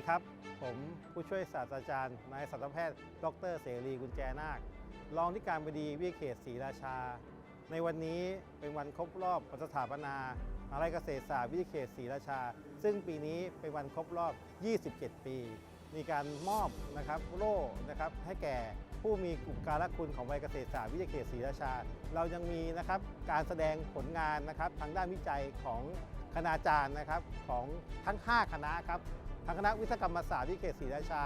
ดีครับ ผมผู้ช่วยศาสตราจารย์นายสัตวแพทย์ ดร เสรีกุญแจนาค รองที่การบดีวิทยเขตศรีราชา ในวันนี้เป็นวันครบรอบวันสถาปนามหาลัยเกษตรศาสตร์วิทยเขตศรีราชา ซึ่งปีนี้เป็นวันครบรอบ 27 ปี มีการมอบนะครับโล่นะครับให้แก่ผู้มีกุการคุณของวัยเกษตรศาสตร์วิทยาเขตศรีราชา เรายังมีนะครับการแสดงผลงานนะครับทางด้านวิจัยของคณาจารย์นะครับของทั้ง 5 คณะครับ ทั้งคณะวิศวกรรมศาสตร์วิเขตศรีราชา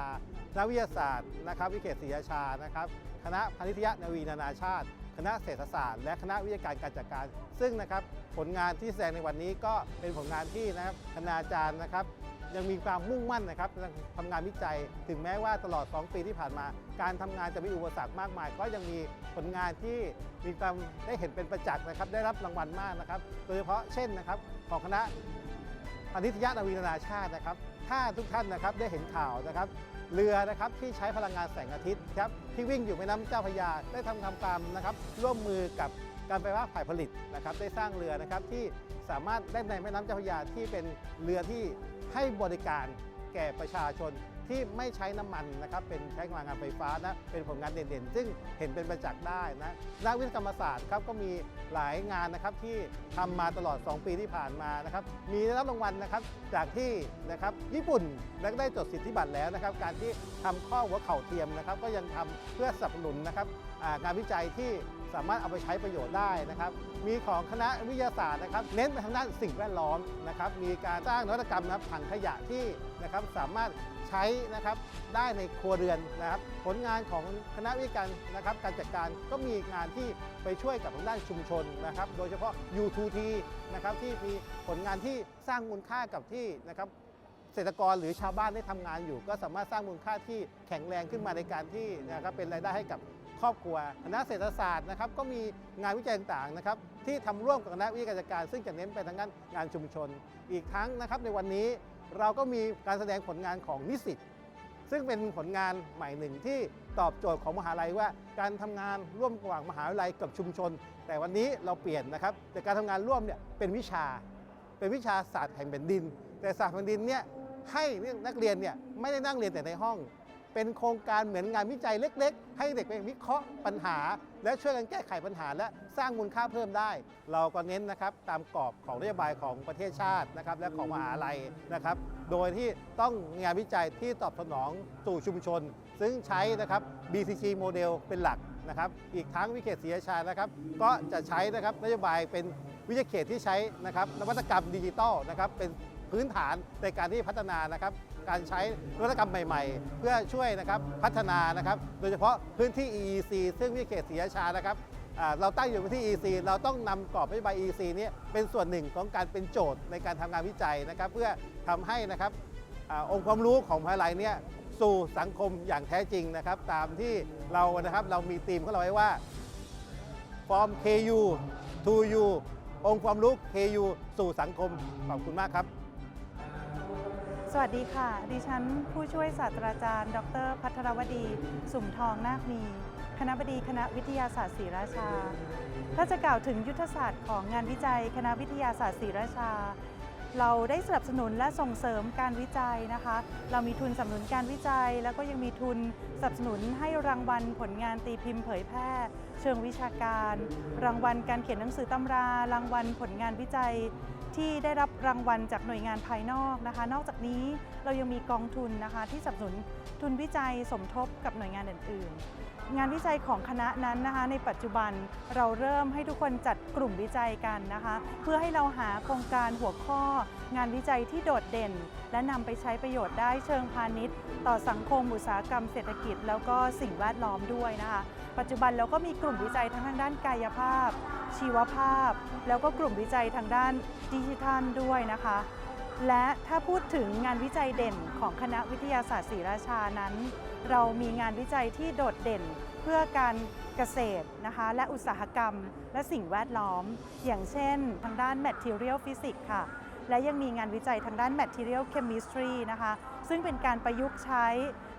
คณะวิทยาศาสตร์นะครับวิเขตศรีราชานะครับคณะพาณิชยนาวีนานาชาติ คณะเศรษฐศาสตร์ และคณะวิทยาการการจัดการ ซึ่งนะครับผลงานที่แสดงในวันนี้ก็เป็นผลงานที่นะครับคณาจารย์นะครับยังมีความมุ่งมั่นนะครับทำงานวิจัย ถึงแม้ว่าตลอด 2 ปีที่ผ่านมา การทำงานจะมีอุปสรรคมากมาย ก็ยังมีผลงานที่มีความได้เห็นเป็นประจักษ์นะครับ ได้รับรางวัลมากนะครับ โดยเฉพาะเช่นนะครับของคณะ พาณิชยนาวีนานาชาตินะครับ ถ้าทุกท่านนะครับได้เห็นข่าวนะครับ เรือนะครับที่ใช้พลังงานแสงอาทิตย์ครับที่วิ่งอยู่แม่น้ำเจ้าพระยาได้ทำทำการนะครับร่วมมือกับการไฟฟ้าฝ่ายผลิตนะครับได้สร้างเรือนะครับที่สามารถเล่นในแม่น้ำเจ้าพระยาที่เป็นเรือที่ให้บริการแก่ประชาชน ที่ไม่ใช้น้ำมันนะครับเป็นใช้พลังงานไฟฟ้านะเป็นผลงานเด่นๆ ซึ่งเห็นเป็นประจักษ์ได้นะนักวิศวกรรมศาสตร์ครับก็มีหลายงานนะครับที่ทำมาตลอด 2 ปีที่ผ่านมานะครับมีได้รับรางวัลนะครับจากที่นะครับญี่ปุ่นและได้จดสิทธิบัตรแล้วนะครับการที่ทำข้อหัวเข่าเทียมนะครับก็ยังทำเพื่อสนับสนุนนะครับ งานวิจัยที่สามารถเอาไปใช้ประโยชน์ได้นะครับ มีของคณะวิทยาศาสตร์นะครับ เน้นไปทางด้านสิ่งแวดล้อมนะครับ มีการสร้างนวัตกรรมนะครับถังขยะที่นะครับสามารถใช้นะครับได้ในครัวเรือนนะครับ ผลงานของคณะวิทยาการนะครับ การจัดการก็มีงานที่ไปช่วยกับทางด้านชุมชนนะครับ โดยเฉพาะ U2T นะครับที่มีผลงานที่สร้างมูลค่ากับที่นะครับเกษตรกรหรือชาวบ้านได้ทำงานอยู่ ก็สามารถสร้างมูลค่าที่แข็งแรงขึ้นมาในการที่นะครับเป็นรายได้ให้กับ ครอบครัวคณะเศรษฐศาสตร์นะครับก็มีงานวิจัยต่างๆนะครับที่ทำร่วมกับคณะวิทยาการจัดการ ซึ่งจะเน้นไปทางด้านงานชุมชน อีกทั้งนะครับในวันนี้เราก็มีการแสดงผลงานของนิสิตซึ่งเป็นผลงานใหม่หนึ่งที่ตอบโจทย์ของมหาลัยว่า การทำงานร่วมระหว่างมหาวิทยาลัยกับชุมชน แต่วันนี้เราเปลี่ยนนะครับแต่การทำงานร่วมเนี่ยเป็นวิชา เป็นวิชาศาสตร์แห่งแผ่นดิน แต่ศาสตร์แผ่นดินเนี่ยให้นักเรียนเนี่ยไม่ได้นั่งเรียนแต่ในห้อง เป็นโครงการเหมือนงานวิจัยเล็ก ๆ ให้เด็กไปวิเคราะห์ปัญหา และช่วยกันแก้ไขปัญหา และสร้างมูลค่าเพิ่มได้ เราก็เน้นนะครับตามกรอบของนโยบายของประเทศชาตินะครับและของมหาลัยนะครับ โดยที่ต้องงานวิจัยที่ตอบสนองสู่ชุมชน ซึ่งใช้นะครับ BCG โมเดลเป็นหลักนะครับ อีกทั้งวิเขตศรีราชานะครับ ก็จะใช้นะครับนโยบายเป็นวิทยาเขตที่ใช้นะครับนวัตกรรมดิจิทัลนะครับเป็นพื้นฐานในการที่พัฒนานะครับ การใช้นวัตกรรมใหม่ๆ เพื่อช่วยนะครับพัฒนานะครับโดยเฉพาะพื้นที่ EEC ซึ่งวิทยาเขตศรีราชานะครับเราตั้งอยู่ที่ EC เราต้องนำกรอบนโยบาย EC นี้เป็นส่วนหนึ่งของการเป็นโจทย์ในการทำงานวิจัยนะครับ เพื่อทำให้นะครับอองค์ความรู้ของมหาลัยเนี่ยสู่สังคมอย่างแท้จริงนะครับ ตามที่เรานะครับเรามีธีมของเราไว้ว่า from KU to U องค์ความรู้ KU สู่สังคมขอบคุณมากครับ สวัสดีค่ะ ดิฉันผู้ช่วยศาสตราจารย์ ดร พัทรวดี สุ่มทองนาคมี คณะบดีคณะวิทยาศาสตร์ศรีราชา ถ้าจะกล่าวถึงยุทธศาสตร์ของงานวิจัย คณะวิทยาศาสตร์ศรีราชา เราได้สนับสนุนและส่งเสริมการวิจัยนะคะ เรามีทุนสนับสนุนการวิจัย แล้วก็ยังมีทุนสนับสนุนให้รางวัลผลงานตีพิมพ์เผยแพร่ เชิงวิชาการ รางวัลการเขียนหนังสือตำรา รางวัลผลงานวิจัย ที่ได้รับรางวัลจากหน่วยงานภายนอกนะคะ นอกจากนี้เรายังมีกองทุนนะคะที่สนับสนุนทุนวิจัยสมทบกับหน่วยงานอื่นๆ งานวิจัยของคณะนั้นนะคะ ในปัจจุบันเราเริ่มให้ทุกคนจัดกลุ่มวิจัยกันนะคะ เพื่อให้เราหาโครงการหัวข้อ งานวิจัยที่โดดเด่น และนำไปใช้ประโยชน์ได้เชิงพาณิชย์ ต่อสังคมอุตสาหกรรมเศรษฐกิจ แล้วก็สิ่งแวดล้อมด้วยนะคะ ปัจจุบันเราก็มีกลุ่มวิจัยทั้งทางด้านกายภาพ ชีวภาพ แล้วก็กลุ่มวิจัยทางด้านดิจิทัลด้วยนะคะและถ้าพูดถึงงานวิจัยเด่นของคณะวิทยาศาสตร์ศรีราชานั้น เรามีงานวิจัยที่โดดเด่นเพื่อการเกษตรนะคะและอุตสาหกรรม และสิ่งแวดล้อม อย่างเช่น ทางด้าน Material Physics ค่ะ และยังมีงานวิจัยทางด้าน Material Chemistry นะคะ ซึ่งเป็นการประยุกต์ใช้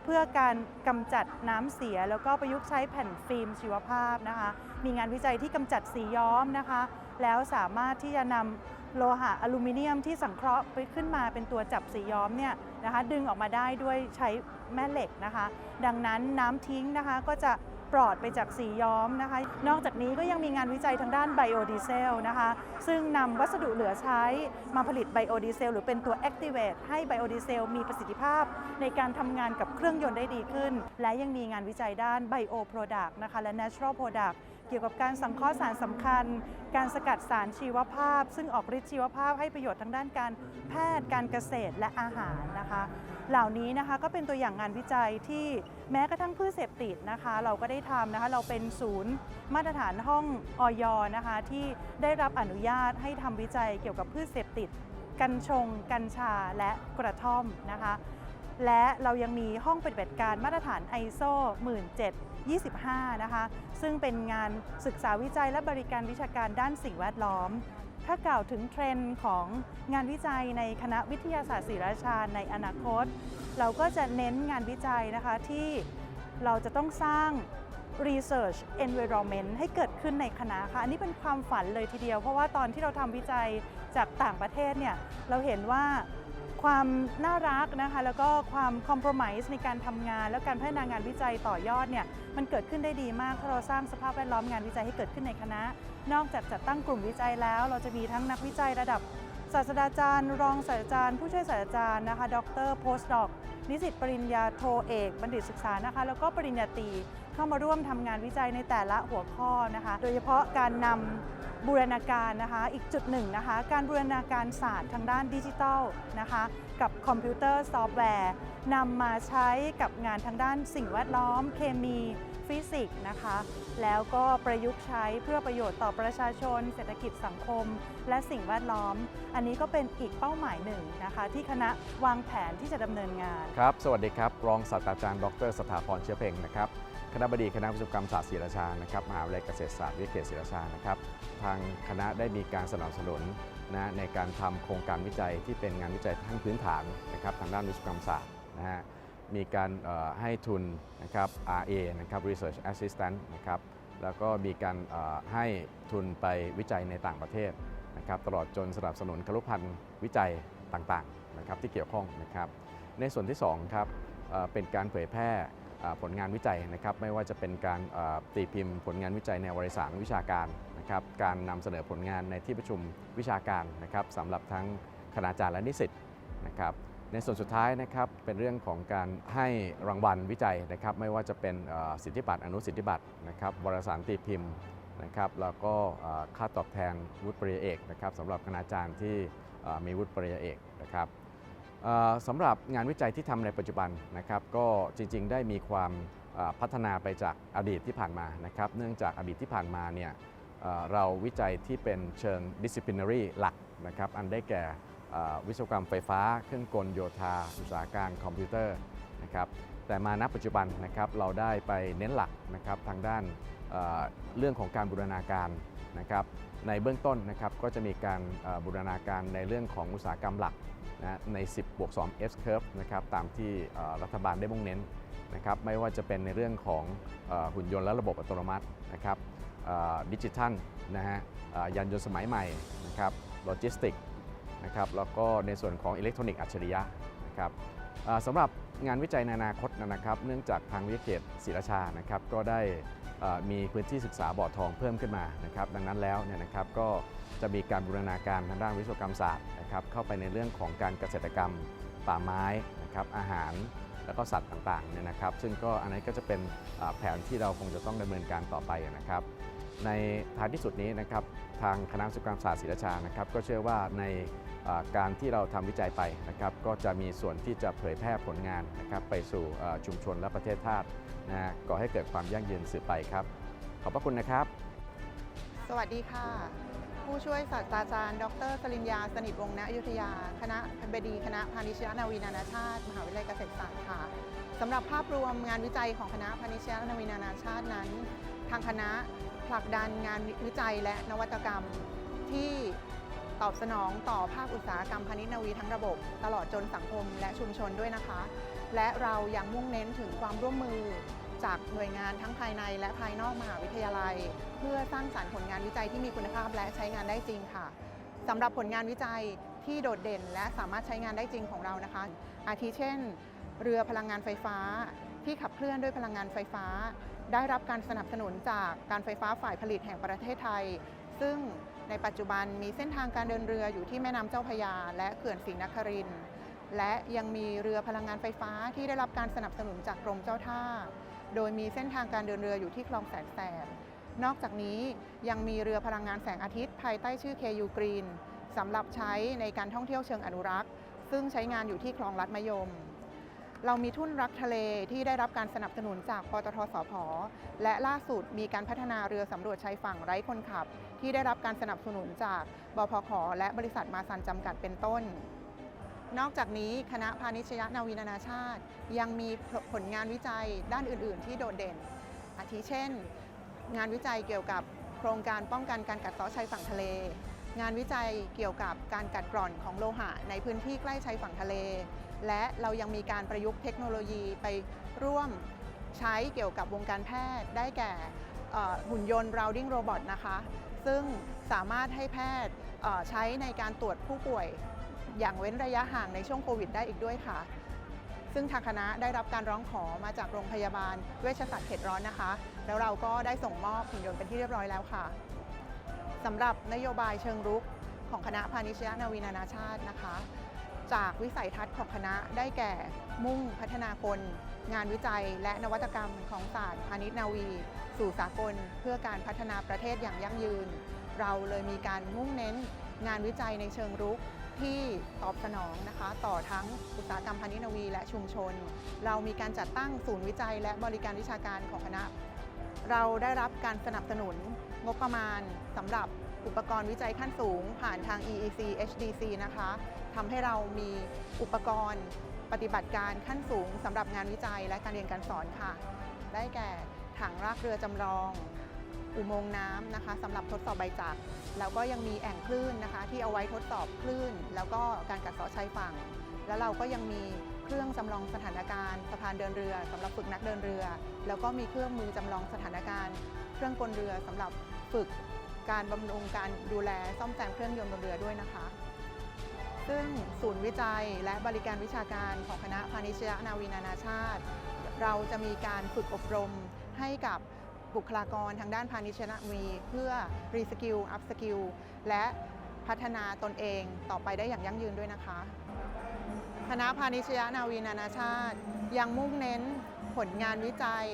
เพื่อการกำจัดน้ำเสีย แล้วก็ประยุกต์ใช้แผ่นฟิล์มชีวภาพนะคะ มีงานวิจัยที่กำจัดสีย้อมนะคะ แล้วสามารถที่จะนำโลหะอลูมิเนียมที่สังเคราะห์ไปขึ้นมาเป็นตัวจับสีย้อมเนี่ยนะคะดึงออกมาได้ด้วยใช้ แม่เหล็กนะคะ ดังนั้นน้ำทิ้งนะคะก็จะปลอดไปจากสีย้อมนะคะ นอกจากนี้ก็ยังมีงานวิจัยทางด้านไบโอดีเซลนะคะ ซึ่งนำวัสดุเหลือใช้มาผลิตไบโอดีเซลหรือเป็นตัว Activate ให้ไบโอดีเซลมีประสิทธิภาพ ในการทำงานกับเครื่องยนต์ได้ดีขึ้น และยังมีงานวิจัยด้านไบโอโปรดักต์นะคะและ Natural Product เกี่ยวกับการสังเคราะห์สารสำคัญ การสกัดสารชีวภาพ ซึ่งออกฤทธิ์ชีวภาพให้ประโยชน์ทางด้านการแพทย์การเกษตรและอาหารนะคะ เหล่านี้นะคะก็เป็นตัวอย่างงานวิจัยที่แม้กระทั่งพืชเสพติดนะคะ เราก็ได้ทำนะคะเราเป็นศูนย์มาตรฐานห้องออยนะคะที่ได้รับอนุญาตให้ทำวิจัยเกี่ยวกับพืชเสพติด กัญชง กัญชาและกระท่อมนะคะและเรายังมีห้องปฏิบัติการมาตรฐาน ISO 25 นะคะ ซึ่งเป็นงานศึกษาวิจัยและบริการวิชาการด้านสิ่งแวดล้อม ถ้ากล่าวถึงเทรนด์ของงานวิจัยในคณะวิทยาศาสตร์ศิราชาในอนาคต เราก็จะเน้นงานวิจัยนะคะที่เราจะต้องสร้าง research environment ให้เกิดขึ้นในคณะค่ะ อันนี้เป็นความฝันเลยทีเดียว เพราะว่าตอนที่เราทำวิจัยจากต่างประเทศเนี่ย เราเห็นว่า ความน่ารักนะคะแล้วก็ความ compromise ในการทำงาน แล้วการพัฒนางานวิจัยต่อยอดเนี่ยมันเกิดขึ้นได้ดีมากถ้าเราสร้างสภาพแวดล้อมงานวิจัยให้เกิดขึ้นในคณะ นอกจากจัดตั้งกลุ่มวิจัยแล้ว เราจะมีทั้งนักวิจัยระดับศาสตราจารย์ รองศาสตราจารย์ ผู้ช่วยศาสตราจารย์นะคะด็อกเตอร์โพสต์ดอกนิสิตปริญญาโทเอก บัณฑิตศึกษานะคะ แล้วก็ปริญญาตรี เข้ามาร่วมทำงานวิจัยในแต่ละหัวข้อนะคะ โดยเฉพาะการนำบูรณาการนะคะ อีกจุดหนึ่งนะคะ การบูรณาการศาสตร์ทางด้านดิจิทัลนะคะ กับคอมพิวเตอร์ซอฟต์แวร์นำมาใช้กับงานทางด้านสิ่งแวดล้อม เคมีฟิสิกส์นะคะ แล้วก็ประยุกต์ใช้เพื่อประโยชน์ต่อประชาชน เศรษฐกิจสังคม และสิ่งแวดล้อม อันนี้ก็เป็นอีกเป้าหมายหนึ่งนะคะ ที่คณะวางแผนที่จะดำเนินงาน ครับ สวัสดีครับ รองศาสตราจารย์ ดร สถาพรเชื้อเพ่งนะครับ คณะบดีคณะวิศวกรรมศาสตร์ศิราชานะครับมหาวิทยาลัยเกษตรศาสตร์วิทยาเขตศิราชานะครับทางคณะได้มีการสนับสนุนนะในการทำโครงการวิจัยที่เป็นงานวิจัยทั้งพื้นฐานนะครับทางด้านวิศวกรรมศาสตร์นะฮะมีการให้ทุนนะครับ RA นะครับ Research Assistant นะครับแล้วก็มีการให้ทุนไปวิจัยในต่างประเทศนะครับตลอดจนสนับสนุนครุพันธ์วิจัยต่างๆนะครับที่เกี่ยวข้องนะครับในส่วนที่2ครับเอ่อเป็นการเผยแพร่ ผลงานวิจัยนะครับไม่ว่าจะเป็นการตีพิมพ์ผลงานวิจัยในวารสารวิชาการนะครับการนำเสนอผลงานในที่ประชุมวิชาการนะครับสำหรับทั้งคณาจารย์และนิสิตนะครับในส่วนสุดท้ายนะครับเป็นเรื่องของการให้รางวัลวิจัยนะครับไม่ว่าจะเป็นสิทธิบัตรอนุสิทธิบัตรนะครับวารสารตีพิมพ์นะครับแล้วก็ค่าตอบแทนวุฒิปริญญาเอกนะครับสำหรับคณาจารย์ที่มีวุฒิปริญญาเอกนะครับ สำหรับงานวิจัยที่ทำในปัจจุบันนะครับก็จริงๆ ได้มีความพัฒนาไปจากอดีตที่ผ่านมานะครับเนื่องจากอดีตที่ผ่านมาเนี่ยเราวิจัยที่เป็นเชิง disciplinary หลักนะครับอันได้แก่วิศวกรรมไฟฟ้า เครื่องกลโยธา อุตสาหการคอมพิวเตอร์นะครับแต่มาณปัจจุบันนะครับเราได้ไปเน้นหลักนะครับทางด้านเรื่องของการบูรณาการนะครับ ในเบื้องต้นนะครับก็จะมีการบูรณาการในเรื่องของอุตสาหกรรมหลักนะใน 10บวก2 S curve นะครับตามที่รัฐบาลได้มุ่งเน้นนะครับไม่ว่าจะเป็นในเรื่องของอหุ่นยนต์และระบบอัตโนมัตินะครับดิจิทัลนะฮะยานยนต์สมัยใหม่นะครับโลจิสติกนะครับแล้วก็ในส่วนของอิเล็กทรอนิกส์อัจฉริยะนะครับ สำหรับงานวิจัยในอนาคตนะครับ เนื่องจากทางวิทยาเขตศรีราชานะครับก็ได้มีพื้นที่ศึกษาบ่อทองเพิ่มขึ้นมานะครับ ดังนั้นแล้วเนี่ยนะครับก็จะมีการบูรณาการทางด้านวิศวกรรมศาสตร์นะครับเข้าไปในเรื่องของการเกษตรกรรมป่าไม้นะครับอาหารแล้วก็สัตว์ต่างๆเนี่ยนะครับ ซึ่งก็อันนี้ก็จะเป็นแผนที่เราคงจะต้องดำเนินการต่อไปนะครับ ในท้ายที่สุดนี้นะครับทางคณะวิศวกรรมศาสตร์ศิรชานะครับก็เชื่อว่าในการที่เราทำวิจัยไปนะครับก็จะมีส่วนที่จะเผยแพร่ผลงานนะครับไปสู่ชุมชนและประเทศชาตินะก่อให้เกิดความยั่งยืนสืบไปครับ ขอบพระคุณนะครับ สวัสดีค่ะ ผู้ช่วยศาสตราจารย์ ดรสริญญาสนิทวงศ์ณอยุธยา คณะบดี คณะพาณิชยนาวีนานาชาติ มหาวิทยาลัยเกษตรศาสตร์ค่ะสำหรับภาพรวมงานวิจัยของคณะพาณิชยนาวีนานาชาตินั้น ทางคณะ ผลักดันงานวิจัยและนวัตกรรมที่ตอบสนองต่อภาคอุตสาหกรรมพาณิชย์นาวีทั้งระบบ ตลอดจนสังคมและชุมชนด้วยนะคะ และเรายังมุ่งเน้นถึงความร่วมมือจากหน่วยงานทั้งภายในและภายนอกมหาวิทยาลัย เพื่อสร้างสรรค์ผลงานวิจัยที่มีคุณภาพและใช้งานได้จริงค่ะสำหรับผลงานวิจัยที่โดดเด่นและสามารถใช้งานได้จริงของเรานะคะ อาทิเช่น เรือพลังงานไฟฟ้า ที่ขับเคลื่อนด้วยพลังงานไฟฟ้า ได้รับการสนับสนุนจากการไฟฟ้าฝ่ายผลิตแห่งประเทศไทย ซึ่งในปัจจุบันมีเส้นทางการเดินเรืออยู่ที่แม่น้ำเจ้าพยา และเขื่อนศรีนครินทร์และยังมีเรือพลังงานไฟฟ้าที่ได้รับการสนับสนุนจากกรมเจ้าท่า โดยมีเส้นทางการเดินเรืออยู่ที่คลองแสนแสบนอกจากนี้ยังมีเรือพลังงานแสงอาทิตย์ ภายใต้ชื่อ KU Green สำหรับใช้ในการท่องเที่ยวเชิงอนุรักษ์ ซึ่งใช้งานอยู่ที่คลองลัดมะยม เรามีทุ่นรักทะเลที่ได้รับการสนับสนุนจากปตทสพและล่าสุดมีการพัฒนาเรือสำรวจชายฝั่งไร้คนขับ ที่ได้รับการสนับสนุนจากบพคและบริษัทมาซันจำกัดเป็นต้น นอกจากนี้คณะพาณิชยนาวีนานาชาติ ยังมีผลงานวิจัยด้านอื่น ๆ ที่โดดเด่น อาทิเช่น งานวิจัยเกี่ยวกับโครงการป้องกันการกัดเซาะชายฝั่งทะเลงานวิจัยเกี่ยวกับการกัดกร่อนของโลหะในพื้นที่ใกล้ชายฝั่งทะเล และเรายังมีการประยุกต์เทคโนโลยีไปร่วมใช้เกี่ยวกับวงการแพทย์ ได้แก่หุ่นยนต์ rounding robot นะคะ ซึ่งสามารถให้แพทย์ใช้ในการตรวจผู้ป่วยอย่างเว้นระยะห่างในช่วงโควิดได้อีกด้วยค่ะ ซึ่งทางคณะได้รับการร้องขอมาจากโรงพยาบาลเวชศาสตร์เขตร้อนนะคะ แล้วเราก็ได้ส่งมอบหุ่นยนต์เป็นที่เรียบร้อยแล้วค่ะสำหรับนโยบายเชิงรุกของคณะพาณิชยนาวีนานาชาตินะคะ จากวิสัยทัศน์ของคณะได้แก่มุ่งพัฒนาคน งานวิจัยและนวัตกรรมของศาสตร์พาณิชย์นาวี สู่สากลเพื่อการพัฒนาประเทศอย่างยั่งยืน เราเลยมีการมุ่งเน้น งานวิจัยในเชิงรุกที่ตอบสนองนะคะ ต่อทั้งอุตสาหกรรมพาณิชย์นาวี และชุมชน เรามีการจัดตั้งศูนย์วิจัย และบริการวิชาการของคณะ เราได้รับการสนับสนุนงบประมาณสำหรับ อุปกรณ์วิจัยขั้นสูง ผ่านทาง EEC HDC นะคะทำให้เรามีอุปกรณ์ปฏิบัติการขั้นสูงสำหรับงานวิจัยและการเรียนการสอนค่ะ ได้แก่ถังรากเรือจำลอง อุโมงค์น้ำนะคะสำหรับทดสอบใบจักรแล้วก็ยังมีแอ่งคลื่นนะคะ ที่เอาไว้ทดสอบคลื่น แล้วก็การกัดเซาะชายฝั่ง แล้วเราก็ยังมีเครื่องจำลองสถานการณ์สะพานเดินเรือสำหรับฝึกนักเดินเรือ แล้วก็มีเครื่องมือจำลองสถานการณ์ เครื่องกลเรือสำหรับฝึก การบำรุงการดูแลซ่อมแซมเครื่องยนต์บนเรือด้วยนะคะ ซึ่งศูนย์วิจัยและบริการวิชาการของคณะพาณิชยนาวีนานาชาติ เราจะมีการฝึกอบรมให้กับบุคลากรทางด้านพาณิชยนาวีเพื่อรีสกิลอัพสกิลและพัฒนาตนเองต่อไปได้อย่างยั่งยืนด้วยนะคะ คณะพาณิชยนาวีนานาชาติ ยังมุ่งเน้นผลงานวิจัย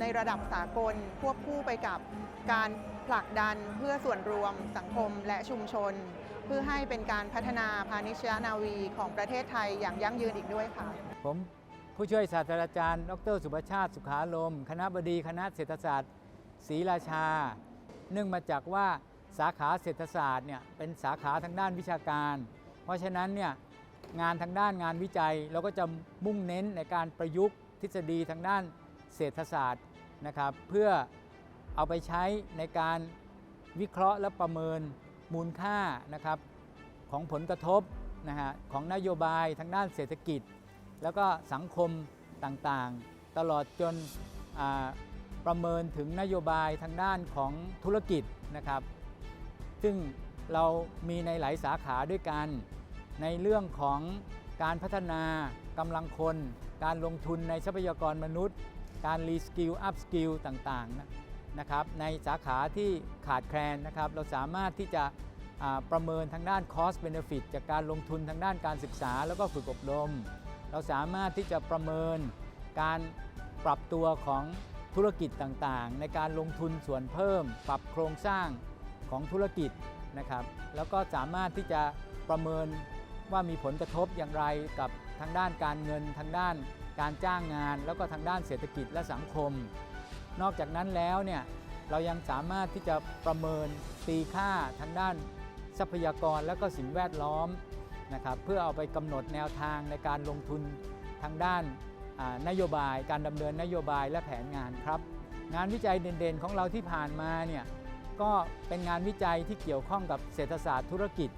ในระดับสากลควบคู่ไปกับการ ผลักดันเพื่อส่วนรวมสังคมและชุมชน เพื่อให้เป็นการพัฒนาพาณิชยนาวีของประเทศไทยอย่างยั่งยืนอีกด้วยค่ะ ผมผู้ช่วยศาสตราจารย์ ดร สุภชาติสุขาลมคณะบดีคณะเศรษฐศาสตร์ศรีราชา เนื่องมาจากว่าสาขาเศรษฐศาสตร์เนี่ยเป็นสาขาทางด้านวิชาการ เพราะฉะนั้นเนี่ยงานทางด้านงานวิจัยเราก็จะมุ่งเน้นในการประยุกต์ทฤษฎีทางด้านเศรษฐศาสตร์นะครับเพื่อ เอาไปใช้ในการวิเคราะห์และประเมินมูลค่านะครับของผลกระทบนะฮะของนโยบายทางด้านเศรษฐกิจ แล้วก็สังคมต่างๆ ตลอดจนประเมินถึงนโยบายทางด้านของธุรกิจนะครับ ซึ่งเรามีในหลายสาขาด้วยกัน ในเรื่องของการพัฒนากำลังคน การลงทุนในทรัพยากรมนุษย์ การรีสกิลอัพสกิลต่างๆนะ นะครับในสาขาที่ขาดแคลนนะครับเราสามารถที่จะประเมินทางด้าน cost benefit จากการลงทุนทางด้านการศึกษาแล้วก็ฝึกอบรม เราสามารถที่จะประเมินการปรับตัวของธุรกิจต่างๆ ในการลงทุนส่วนเพิ่ม ปรับโครงสร้างของธุรกิจนะครับแล้วก็สามารถที่จะประเมินว่ามีผลกระทบอย่างไรกับทางด้านการเงิน ทางด้านการจ้างงาน แล้วก็ทางด้านเศรษฐกิจและสังคม นอกจากนั้นแล้วเนี่ยเรายังสามารถที่จะประเมินตีค่าทางด้านทรัพยากรและก็สิ่งแวดล้อมนะครับเพื่อเอาไปกำหนดแนวทางในการลงทุนทางด้านนโยบาย การดำเนินนโยบายและแผนงานครับ งานวิจัยเด่นๆของเราที่ผ่านมาเนี่ยก็เป็นงานวิจัยที่เกี่ยวข้องกับเศรษฐศาสตร์ธุรกิจ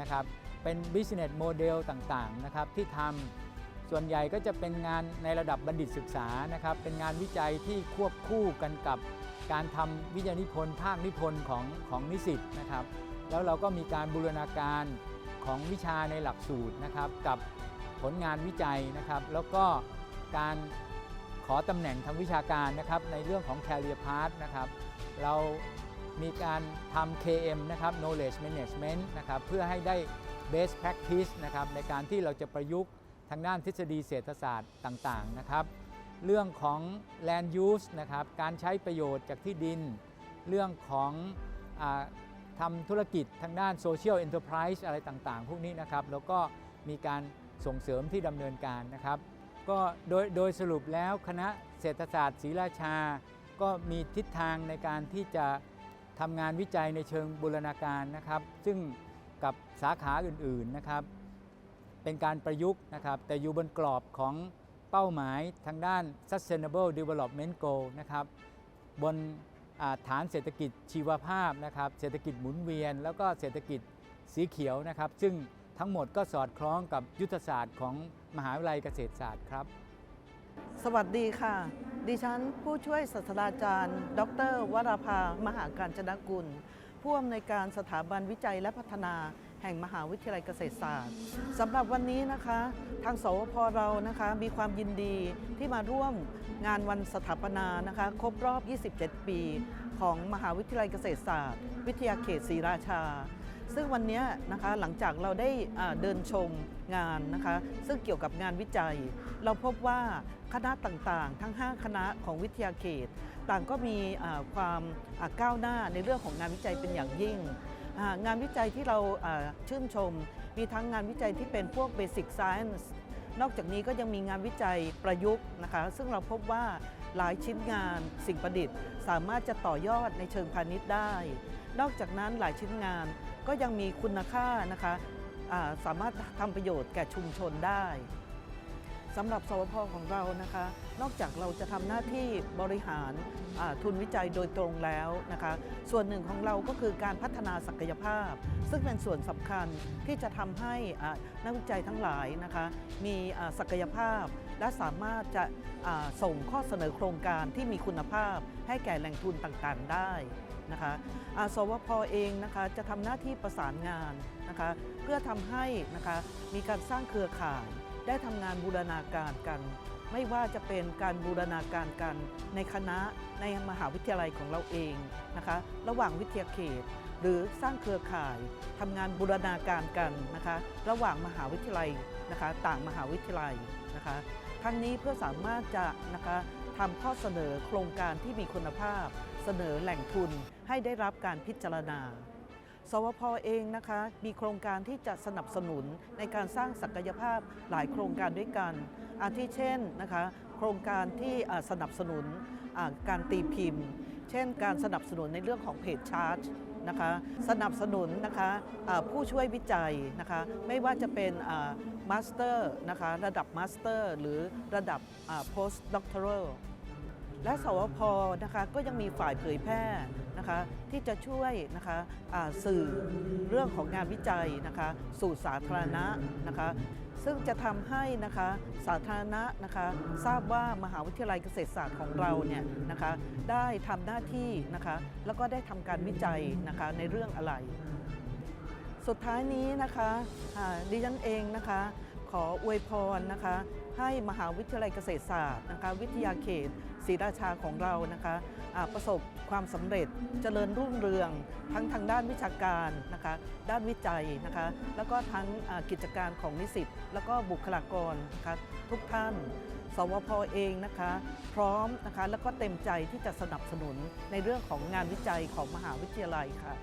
นะครับเป็น business model ต่างๆนะครับที่ทำ ส่วนใหญ่ก็จะเป็นงานในระดับบัณฑิตศึกษานะครับ เป็นงานวิจัยที่ควบคู่กันกับการทำวิทยานิพนธ์ภาคนิพนธ์ของของนิสิตนะครับ แล้วเราก็มีการบูรณาการของวิชาในหลักสูตรนะครับกับผลงานวิจัยนะครับ แล้วก็การขอตำแหน่งทางวิชาการนะครับในเรื่องของ career path นะครับเรามีการทำ KM นะครับ knowledge management นะครับเพื่อให้ได้ best practice นะครับในการที่เราจะประยุกต์ ทางด้านทฤษฎีเศรษฐศาสตร์ต่างๆนะครับ เรื่องของ land use นะครับการใช้ประโยชน์จากที่ดิน เรื่องของอทำธุรกิจทางด้าน social enterprise อะไรต่างๆ พวกนี้นะครับ แล้วก็มีการส่งเสริมที่ดำเนินการนะครับก็โดยโดยสรุปแล้วคณะเศรษฐศาสตร์ศรีราชา ก็มีทิศทางในการที่จะทำงานวิจัยในเชิงบูรณาการนะครับ ซึ่งกับสาขาอื่นๆนะครับ เป็นการประยุกต์นะครับแต่อยู่บนกรอบของเป้าหมายทางด้าน sustainable development goal นะครับบนฐานเศรษฐกิจชีวภาพนะครับเศรษฐกิจหมุนเวียน แล้วก็เศรษฐกิจสีเขียวนะครับซึ่งทั้งหมดก็สอดคล้องกับยุทธศาสตร์ของมหาวิทยาลัยเกษตรศาสตร์ครับ สวัสดีค่ะ ดิฉันผู้ช่วยศาสตราจารย์ ดร วราภา มหาการจนกุล ผู้อำนวยการสถาบันวิจัยและพัฒนา แห่งมหาวิทยาลัยเกษตรศาสตร์สำหรับวันนี้นะคะ ทางสวพเรานะคะมีความยินดีที่มาร่วมงานวันสถาปนานะคะ ครบรอบ 27 ปี ของมหาวิทยาลัยเกษตรศาสตร์ วิทยาเขตศรีราชา ซึ่งวันนี้นะคะหลังจากเราได้เดินชมงานนะคะ ซึ่งเกี่ยวกับงานวิจัย เราพบว่าคณะต่างๆ ทั้ง 5 คณะของวิทยาเขต ต่างก็มีความก้าวหน้าในเรื่องของงานวิจัยเป็นอย่างยิ่ง งานวิจัยที่เราชื่นชม มีทั้งงานวิจัยที่เป็นพวก Basic Science นอกจากนี้ก็ยังมีงานวิจัยประยุกต์นะคะซึ่งเราพบว่าหลายชิ้นงานสิ่งประดิษฐ์ สามารถจะต่อยอดในเชิงพาณิชย์ได้ นอกจากนั้นหลายชิ้นงานก็ยังมีคุณค่านะคะสามารถทำประโยชน์แก่ชุมชนได้ สำหรับสวพของเรานะคะ นอกจากเราจะทำหน้าที่บริหารทุนวิจัยโดยตรงแล้วนะคะ ส่วนหนึ่งของเราก็คือการพัฒนาศักยภาพ ซึ่งเป็นส่วนสำคัญที่จะทำให้นักวิจัยทั้งหลายนะคะ มีศักยภาพและสามารถจะส่งข้อเสนอโครงการที่มีคุณภาพ ให้แก่แหล่งทุนต่างๆได้นะคะอาสวพเองนะคะจะทำหน้าที่ประสานงานนะคะ เพื่อทำให้นะคะมีการสร้างเครือข่าย ได้ทำงานบูรณาการกัน ไม่ว่าจะเป็นการบูรณาการกัน ในคณะในมหาวิทยาลัยของเราเองนะคะ ระหว่างวิทยาเขต หรือสร้างเครือข่ายทำงานบูรณาการกันนะคะ ระหว่างมหาวิทยาลัยนะคะ ต่างมหาวิทยาลัยนะคะทั้งนี้เพื่อสามารถจะนะคะทำข้อเสนอโครงการที่มีคุณภาพ เสนอแหล่งทุนให้ได้รับการพิจารณา สวพเองนะคะมีโครงการที่จะสนับสนุนในการสร้างศักยภาพหลายโครงการด้วยกัน อาทิเช่นนะคะโครงการที่สนับสนุนการตีพิมพ์ เช่น การสนับสนุนในเรื่องของเพจชาร์จนะคะสนับสนุนนะคะผู้ช่วยวิจัยนะคะไม่ว่าจะเป็นมาสเตอร์นะคะระดับมาสเตอร์หรือระดับโพ และสวพนะคะก็ยังมีฝ่ายเผยแพร่นะคะที่จะช่วยนะคะสื่อเรื่องของงานวิจัยนะคะสู่สาธารณะนะคะซึ่งจะทำให้นะคะสาธารณะนะคะทราบว่ามหาวิทยาลัยเกษตรศาสตร์ของเราเนี่ยนะคะได้ทำหน้าที่นะคะแล้วก็ได้ทำการวิจัยนะคะในเรื่องอะไร สุดท้ายนี้นะคะดิฉันเองนะคะขออวยพรนะคะให้มหาวิทยาลัยเกษตรศาสตร์นะคะวิทยาเขต ศรีราชาของเรานะคะประสบความสำเร็จเจริญรุ่งเรือง ทั้งทางด้านวิชาการนะคะด้านวิจัยนะคะแล้วก็ทั้งกิจการของนิสิตแล้วก็บุคลากรนะคะทุกท่านสวพเองนะคะพร้อมนะคะแล้วก็เต็มใจที่จะสนับสนุนในเรื่องของงานวิจัยของมหาวิทยาลัยค่ะ